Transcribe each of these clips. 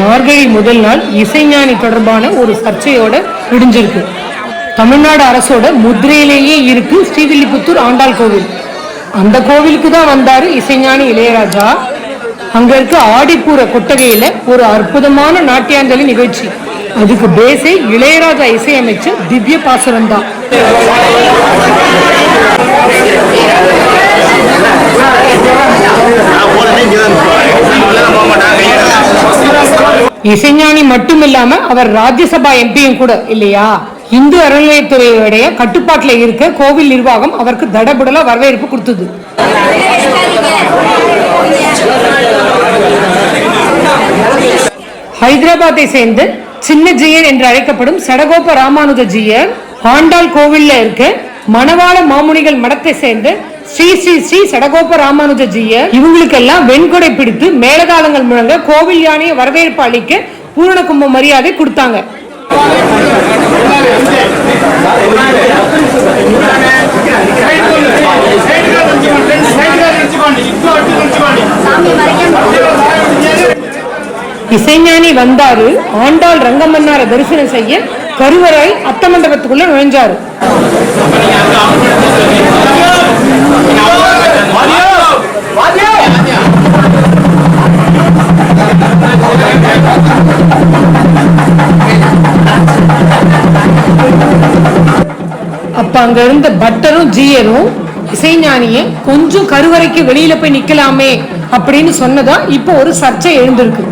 மார்கழி முதல் நாள் இசைஞானி தொடர்பான ஒரு சர்ச்சையோட முடிஞ்சிருக்கு. தமிழ்நாடு அரசோட முதிரையிலேயே இருக்கு ஸ்ரீவில்லிபுத்தூர் ஆண்டாள் கோவில். அந்த கோவிலுக்கு தான் வந்தாரு இசைஞானி இளையராஜா. அங்க இருக்க ஆடிப்பூர கொட்டகையில ஒரு அற்புதமான நாட்டியாஞ்சலி நிகழ்ச்சி. அதுக்கு பேஸே இளையராஜா இசையமைச்ச திவ்ய பாசுரம் தான். இசைஞானி மட்டும் இல்லாம அவர் ராஜ்யசபா எம்பியும் கூட இல்லையா? இந்து அறநிலையத்துறையுடைய கட்டுப்பாட்டில் இருக்க கோவில் நிர்வாகம் அவருக்கு தடபுடலா வரவேற்பு கொடுத்தது. ஹைதராபாத்தை சேர்ந்த சின்ன ஜீயர் என்று அழைக்கப்படும் சடகோப ராமானுஜ ஜீயர் ஆண்டாள் கோவில்ல இருக்க மணவாள மாமுனிகள் மடத்தை சேர்ந்த ஸ்ரீ ஸ்ரீ ஸ்ரீ சடகோப ராமானுஜ இவங்களுக்கெல்லாம் வெண்கொடை பிடித்து மேலதாளங்கள் முழங்க கோவில் யானையை வரவேற்பு அளிக்க பூரண கும்ப மரியாதை கொடுத்தாங்க. இசைஞானி வந்தாரு. ஆண்டாள் ரங்கமன்னார தரிசனம் செய்ய கருவறை அத்த மண்டபத்துக்குள்ள நுழைஞ்சாரு. அப்ப அங்க இருந்த பட்டரும் ஜீயரும் இசைஞானிய கொஞ்சம் கருவறைக்கு வெளியில போய் நிக்கலாமே அப்படின்னு சொன்னதா இப்போ ஒரு சர்ச்சை எழுந்திருக்கு.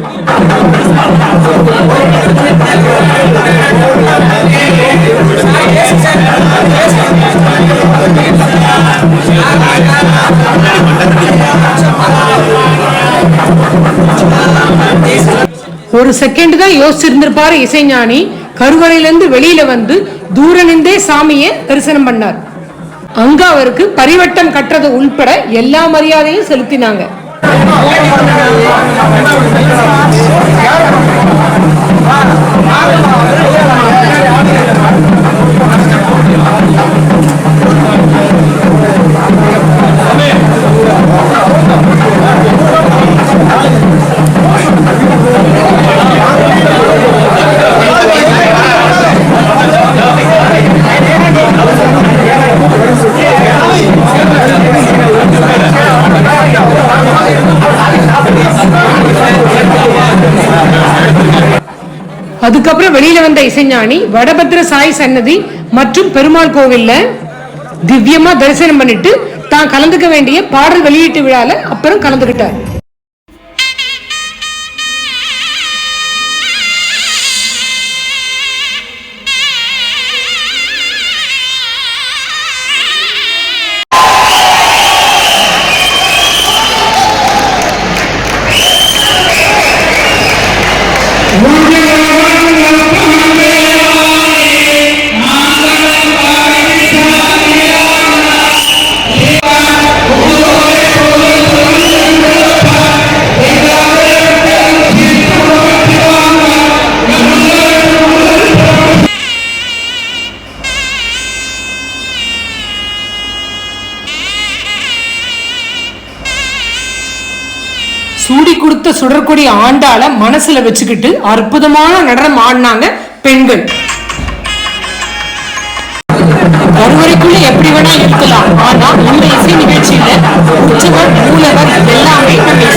ஒரு செகண்ட் தான் யோசிச்சிருந்திருப்பாரு இசைஞானி. கருவறையிலிருந்து வெளியில வந்து தூர நின்றே சாமியை தரிசனம் பண்ணார். அங்க அவருக்கு பரிவட்டம் கட்டுறது உள்பட எல்லா மரியாதையும் செலுத்தினாங்க. அதுக்கப்புறம் வெளியில வந்த இசைஞானி வடபத்ர சாய் சன்னதி மற்றும் பெருமாள் கோவில்ல திவ்யமா தரிசனம் பண்ணிட்டு தான் கலந்துக்க வேண்டிய பாடல் வெளியீட்டு விழால அப்புறம் கலந்துக்கிட்டார். சூடி கொடுத்த சுடற்கொடி ஆண்டால மனசுல வச்சுக்கிட்டு அற்புதமான நடனம் ஆடினாங்க பெண்கள். ஒருவரைக்குள்ள எப்படி வேணா இருக்கலாம். ஆனா இந்த இசை நிகழ்ச்சியில உச்சவர் மூலவர் எல்லாமே நம்ம